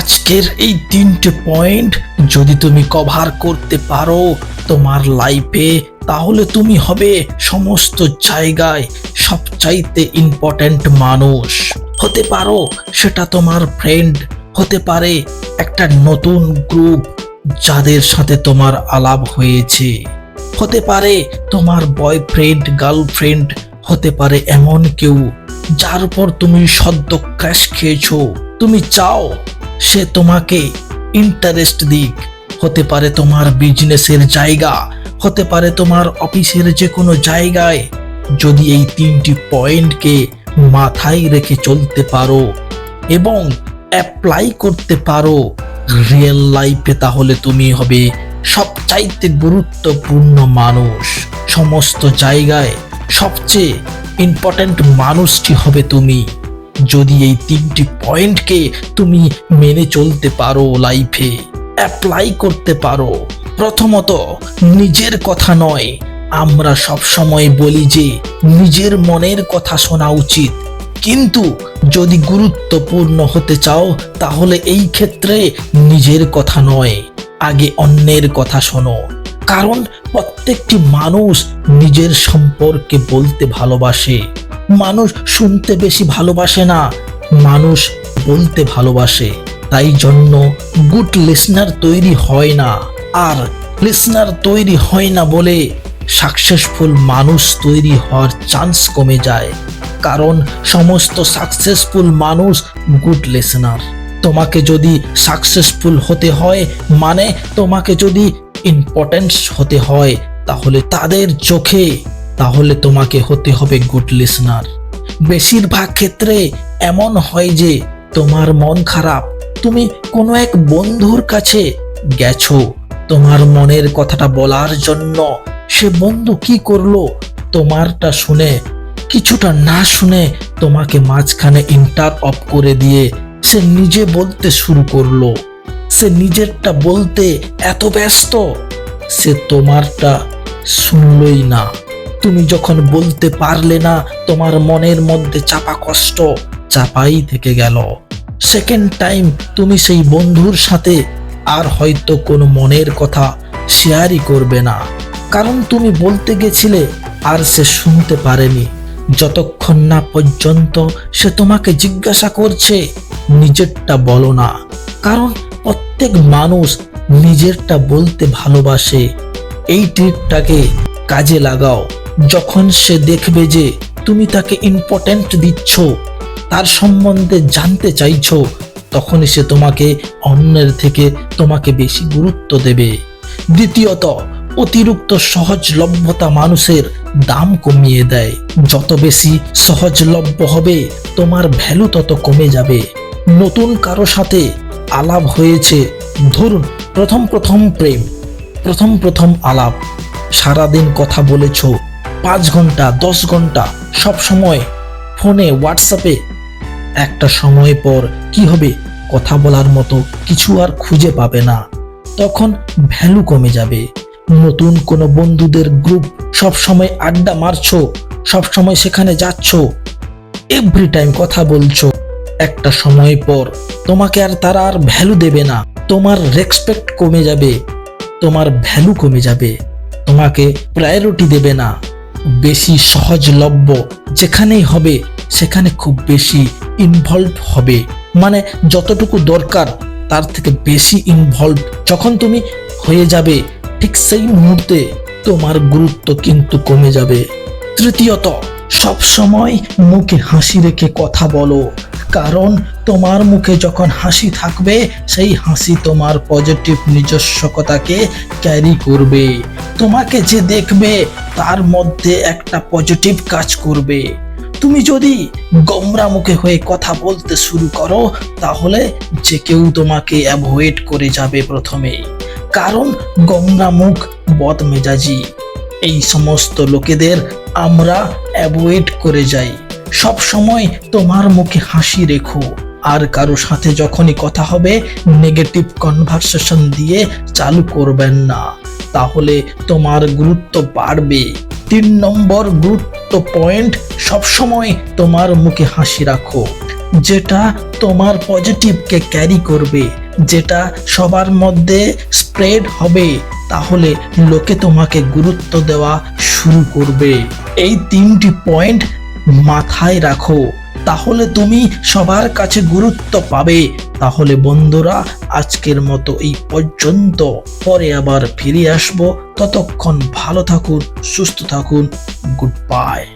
আজকের এই তিনটে পয়েন্ট যদি তুমি কভার করতে পারো তোমার লাইফে তাহলে তুমি হবে সমস্ত জায়গায় সবচাইতে ইম্পর্ট্যান্ট মানুষ। হতে পারো সেটা তোমার ফ্রেন্ড হতে পারে একটা নতুন গ্রুপ যাদের সাথে তোমার আলাপ হয়েছে। হতে পারে তোমার বয়ফ্রেন্ড গার্লফ্রেন্ড হতে পারে এমন কেউ যার উপর তুমি সদ্য ক্র্যাশ খেয়েছো। তুমি চাও সে তোমাকে ইন্টারেস্ট দিক। হতে পারে তোমার বিজনেসের জায়গা, হতে পারে তোমার অফিসের যে কোনো জায়গায়। যদি এই তিনটি পয়েন্টকে মাথায় রেখে চলতে পারো এবং অ্যাপ্লাই করতে পারো রিয়েল লাইফে তাহলে তুমি হবে সবচাইতে গুরুত্বপূর্ণ মানুষ। সমস্ত জায়গায় সবচেয়ে ইম্পর্ট্যান্ট মানুষটি হবে তুমি। যদি এই তিনটি পয়েন্টকে তুমি মেনে চলতে পারো লাইফে অ্যাপ্লাই করতে পারো। প্রথমত, নিজের কথা নয়। আমরা সব সময় বলি যে, নিজের মনের কথা শোনা উচিত। কিন্তু যদি গুরুত্বপূর্ণ হতে চাও, তাহলে এই ক্ষেত্রে নিজের কথা নয়। আগে অন্যের কথা শোনো। কারণ প্রত্যেকটি মানুষ নিজের সম্পর্কে বলতে ভালোবাসে। মানুষ শুনতে বেশি ভালোবাসে না, মানুষ বলতে ভালোবাসে। তাই জন্য গুড লিসনার তৈরি হয় না। আর লিসনার তৈরি হয় না বলে সাকসেসফুল মানুষ তৈরি হওয়ার চান্স কমে যায়। কারণ সমস্ত সাকসেসফুল মানুষ গুড লিসনার তোমাকে যদি সাকসেসফুল হতে হয় মানে তোমাকে যদি ইম্পর্টেন্স হতে হয়, তাহলে তাদের চোখে তাহলে তোমাকে হতে হবে গুড লিসনার বেশিরভাগ ক্ষেত্রে এমন হয় যে তোমার মন খারাপ, তুমি কোনো এক বন্ধুর কাছে গেছো, তোমার মনের কথাটা বলার জন্য। সে বন্ধু কি করল? তোমারটা শুনে, কিছুটা না শুনে তোমাকে মাঝখানে ইন্টার অফ করে দিয়ে সে নিজে বলতে শুরু করল। সে নিজেরটা বলতে এত ব্যস্ত, সে তোমারটা শুনলই না। তুমি যখন বলতে পারলে না, তোমার মনের মধ্যে চাপা কষ্ট চাপাই থেকে গেল। সেকেন্ড টাইম তুমি সেই বন্ধুর সাথে আর হয়তো কোনো মনের কথা শেয়ারই করবে না। কারণ তুমি বলতে গেছিলে, আর সে শুনতে পারেনি। যতক্ষণ না পর্যন্ত সে তোমাকে জিজ্ঞাসা করছে, নিজেরটা বলো না। কারণ প্রত্যেক মানুষ নিজেরটা বলতে ভালোবাসে। এই ট্রিকটাকে কাজে লাগাও। যখন সে দেখবে যে তুমি তাকে ইম্পর্ট্যান্ট দিচ্ছ, তার সম্বন্ধে জানতে চাইছো, তখনই সে তোমাকে অন্যের থেকে তোমাকে বেশি গুরুত্ব দেবে। দ্বিতীয়ত, অতিরিক্ত সহজলভ্যতা মানুষের দাম কমিয়ে দেয়। যত বেশি সহজলভ্য হবে, তোমার ভ্যালু তত কমে যাবে। নতুন কারও সাথে আলাপ হয়েছে, ধরুন, প্রথম প্রথম প্রেম, প্রথম প্রথম আলাপ। সারাদিন কথা বলেছ পাঁচ ঘণ্টা, দশ ঘণ্টা, সব সময় ফোনে হোয়াটসঅ্যাপে একটা সময় পর কি হবে? কথা বলার মতো কিছু আর খুঁজে পাবে না। তখন ভ্যালু কমে যাবে। নতুন কোনো বন্ধুদের গ্রুপ সব সময় আড্ডা মারছো, সব সময় সেখানে যাচ্ছ। এভরি টাইম কথা বলছো। একটা সময় পর তোমাকে আর তারা আর ভ্যালু দেবে না। তোমার রেসপেক্ট কমে যাবে। তোমার ভ্যালু কমে যাবে। তোমাকে প্রায়োরিটি দেবে না। বেশি সহজলভ্য যেখানেই হবে, সেখানে খুব বেশি ইনভলভ হবে। মানে যতটুকু দরকার, তার থেকে বেশি ইনভলভ যখন তুমি হয়ে যাবে, ঠিক সেই মুহূর্তে তোমার গুরুত্ব কিন্তু কমে যাবে। তৃতীয়ত সব সময় মুখে হাসি রেখে কথা বলো। কারণ তোমার মুখে যখন হাসি থাকবে, সেই হাসি তোমার পজিটিভ নিজস্বকতাকে ক্যারি করবে। তোমাকে যে দেখবে, তার মধ্যে একটা পজিটিভ কাজ করবে। তুমি যদি গোমরা মুখে হয়ে কথা বলতে শুরু করো, তাহলে যে কেউ তোমাকে অ্যাভয়েড করে যাবে প্রথমে। কারণ গোমরা মুখ বদমেজাজি। এই সমস্ত লোকেদের আমরা অ্যাভয়েড করে যাই। সব সময় তোমার মুখে হাসি রেখো। আর কারও সাথে যখনই কথা হবে নেগেটিভ কনভারসেশন দিয়ে চালু করবেন না। তাহলে তোমার গুরুত্ব বাড়বে। তিন নম্বর গুরুত্ব পয়েন্ট সবসময় তোমার মুখে হাসি রাখো। যেটা তোমার পজিটিভকে ক্যারি করবে, যেটা সবার মধ্যে স্প্রেড হবে, তাহলে লোকে তোমাকে গুরুত্ব দেওয়া শুরু করবে। এই তিনটি পয়েন্ট মাথায় রাখো। তাহলে তুমি সবার কাছে গুরুত্ব পাবে। তাহলে বন্ধুরা, আজকের মতো এই পর্যন্ত। পরে আবার ফিরে আসব। ততক্ষণ ভালো থাকুন, সুস্থ থাকুন। Good bye